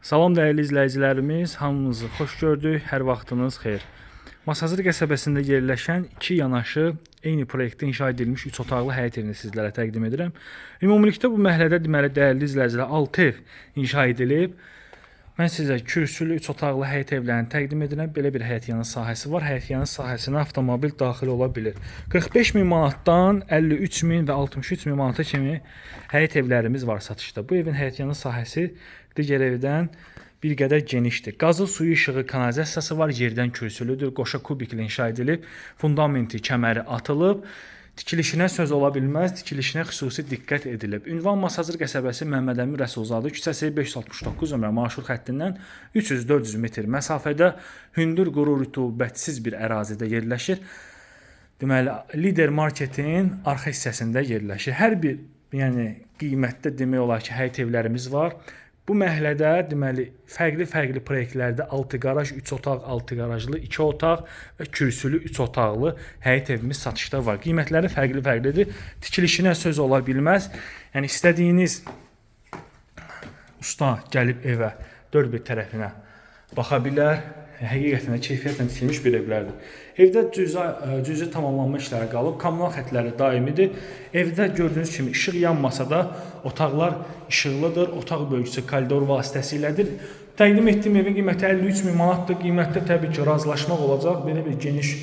Salam dəyərli izləyicilərimiz, hamınızı xoş gördük. Hər vaxtınız xeyir. Masazır qəsəbəsində yerləşən iki yanaşı eyni proyektdə inşa edilmiş 3 otaqlı həyət evini sizlərə təqdim edirəm. Ümumilikdə bu məhəllədə deməli dəyərli izləyicilər 6 ev inşa edilib. Mən sizə kürsülü 3 otaqlı həyət evlərini təqdim edirəm. Belə bir həyət yanı sahəsi var. Həyət yanı sahəsinə avtomobil daxil ola bilər. 45 min manatdan 53 min və 63 min manata kimi həyət evlərimiz var satışda. Bu evin həyət yanı sahəsi digər evdən bir qədər genişdir. Qazı, suyu, işığı, kanalizasiyası var, yerdən kürsülüdür, qoşa kubiklə inşa edilib, fundamenti, kəməri atılıb. Tikilişinə söz ola bilməz, tikilişinə xüsusi diqqət edilib. Ünvan Masazır qəsəbəsi Məmməd Əmin Rəsulzadə küçəsi 569 nömrə marşrut xəttindən 300-400 metr məsafədə hündür, quru, rütubətsiz bir ərazidə yerləşir. Deməli, lider marketin arxa hissəsində yerləşir. Hər bir, yəni qiymətdə demək olar ki, həyət evlərimiz var. Bu məhəllədə deməli fərqli-fərqli proyektlərdə 6 qaraj, 3 otaq, 6 qarajlı, 2 otaq və kürsülü 3 otaqlı həyət evimiz satışda var. Qiymətləri fərqli-fərqlidir. Tikilişinə söz ola bilməz. Yəni istədiyiniz usta gəlib evə dörd bir tərəfinə baxa bilər. Həqiqətən də keyfiyyətlə tikilmiş bir evlərdir. Evdə cüzi cüzi tamamlanma işləri qalıb, kommunal xətləri daimidir. Evdə gördüyünüz kimi işıq yanmasa da otaqlar işıqlıdır. Otaq bölgüsü koridor vasitəsilədir. Təqdim etdiyim evin qiyməti 53 min manatdır. Qiymətdə təbii ki, razılaşmaq olacaq. Belə bir geniş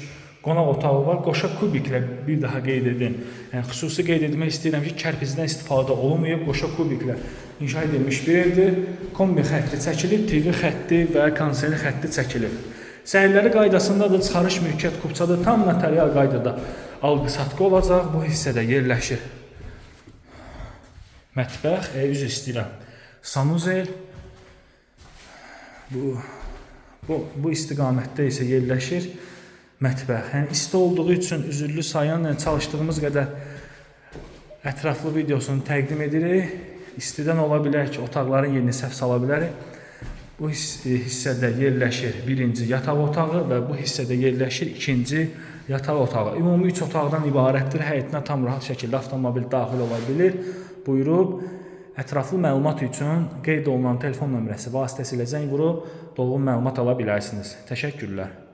qonaq otağı var. Qoşa kubiklə bir daha qeyd edim. Yəni xüsusi qeyd etmək istəyirəm ki, kərpicdən istifadə olunmayıb, qoşa kubiklə inşa edilmiş bir evdir. Kombi xətti çəkilib, TV xətti və kondisioner xətti çəkilib. Səhərləri qaydasındadır, çıxarış mülkiyyət kupçadır, tam notarial qaydada alqı-satqı olacaq. Bu hissədə yerləşir. Mətbəx, e, üzr istəyirəm. Sanuzel bu bu bu istiqamətdə isə yerləşir mətbəx. Yəni isti olduğu üçün üzürlü sayanla çalışdığımız qədər ətraflı videosunu təqdim edirik. İstidən ola bilər ki, otaqların yerini səhv sala bilərik. Bu hiss- hissədə yerləşir birinci yataq otağı və bu hissədə yerləşir ikinci yataq otağı. Ümumi 3 otaqdan ibarətdir. Həyətinə tam rahat şəkildə avtomobil daxil ola bilir. Buyurub ətraflı məlumat üçün qeyd olunan telefon nömrəsi vasitəsilə zəng vurub dolğun məlumat ala bilərsiniz. Təşəkkürlər.